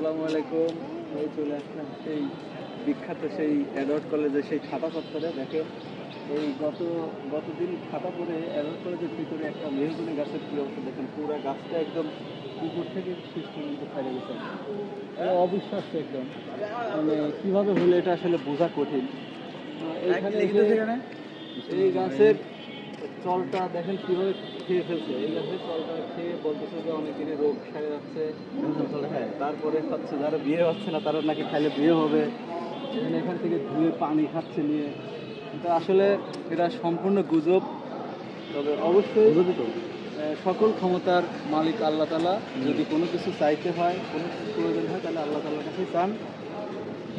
আসসালামু আলাইকুম। এই চলে আসলাম সেই বিখ্যাত সেই অ্যাডওয়ার্ড কলেজে সেই খাতা চত্বরে দেখে এই গত গতদিন খাতা পরে অ্যাডওয়ার্ড কলেজের ভিতরে একটা মেহগুনি গাছের কী অবস্থা দেখেন পুরো গাছটা একদম উপর থেকে শেষ পর্যন্ত ফেলে গেছে। অবিশ্বাস্য একদম। মানে কীভাবে হলো এটা আসলে বোঝা কঠিন। এইখানে এই গাছের চলটা দেখেন কীভাবে খেয়ে ফেলছে। এই গাছের চলটা খেয়ে বলতেছে যে অনেক দিনে রোগ সারে যাচ্ছে তারপরে হচ্ছে যারা বিয়ে হচ্ছে না তারা নাকি খাইলে বিয়ে হবে। এখানে এখান থেকে ধুয়ে পানি খাচ্ছে নিয়ে। এটা আসলে এটা সম্পূর্ণ গুজব। তবে অবশ্যই সকল ক্ষমতার মালিক আল্লাহ তালা যদি কোনো কিছু চাইতে হয় কোনো কিছু প্রয়োজন হয় তাহলে আল্লাহ তালার কাছেই চান।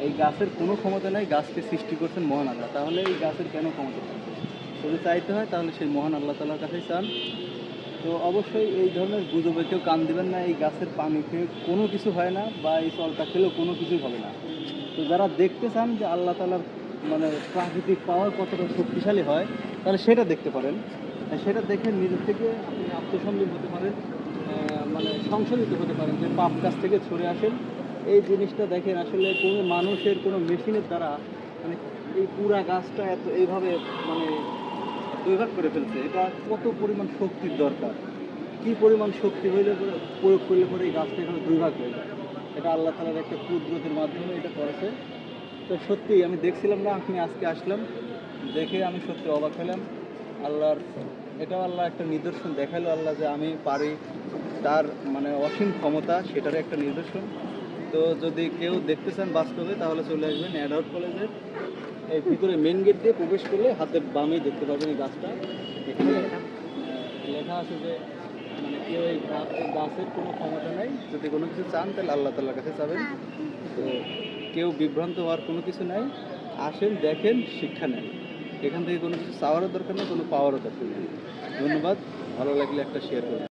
এই গাছের কোনো ক্ষমতা নাই গাছকে সৃষ্টি করছেন মহান আল্লাহ। তাহলে এই গাছের কেন ক্ষমতা? যদি চাইতে হয় তাহলে সেই মহান আল্লাহ তালার কাছেই চান। তো অবশ্যই এই ধরনের গুজবে কেউ কান দেবেন না, এই গাছের পানি খেয়ে কোনো কিছু হয় না বা এই চলটা খেলেও কোনো কিছুই হবে না। তো যারা দেখতে চান যে আল্লাহ তালার মানে প্রাকৃতিক পাওয়ার কতটা শক্তিশালী হয়, তাহলে সেটা দেখতে পারেন। সেটা দেখে নিজের থেকে আপনি আত্মসম্বিত হতে পারেন মানে সংশোধিত হতে পারেন যে পাপ কাছ থেকে ছড়ে আসেন। এই জিনিসটা দেখেন আসলে কোনো মানুষের, কোনো মেশিনের দ্বারা মানে এই পুরা গাছটা এত এইভাবে মানে দুই ভাগ করে ফেলছে, এটা কত পরিমাণ শক্তির দরকার? কি পরিমাণ শক্তি হইলে প্রয়োগ করলে পরে এই গাছটা এখানে দুই ভাগ হয়ে যায় এটা আল্লাহ তালার একটা কুদরতের মাধ্যমে এটা করেছে। তো সত্যি আমি দেখছিলাম না, আপনি আজকে আসলাম দেখে আমি সত্যি অবাক হলাম। আল্লাহর, এটাও আল্লাহ একটা নিদর্শন দেখাল, আল্লাহ যে আমি পারি তার মানে অসীম ক্ষমতা সেটার একটা নিদর্শন। তো যদি কেউ দেখতে চান বাস্তবে, তাহলে চলে আসবেন অ্যাডাউট কলেজের এই ভিতরে মেন গেট দিয়ে প্রবেশ করলে হাতের বামেই দেখতে পাবেন এই গাছটা। এখানে লেখা আছে যে মানে কেউ এই গাছের কোনো ক্ষমতা নাই। যদি কোনো কিছু চান তাহলে আল্লাহ তাল্লার কাছে যাবেন। তো কেউ বিভ্রান্ত হওয়ার কোনো কিছু নাই। আসেন দেখেন শিক্ষা নেন। এখান থেকে কোনো কিছু চাওয়ারও দরকার নেই কোনো পাওয়ারও দরকার নেই। ধন্যবাদ। ভালো লাগলে একটা শেয়ার করুন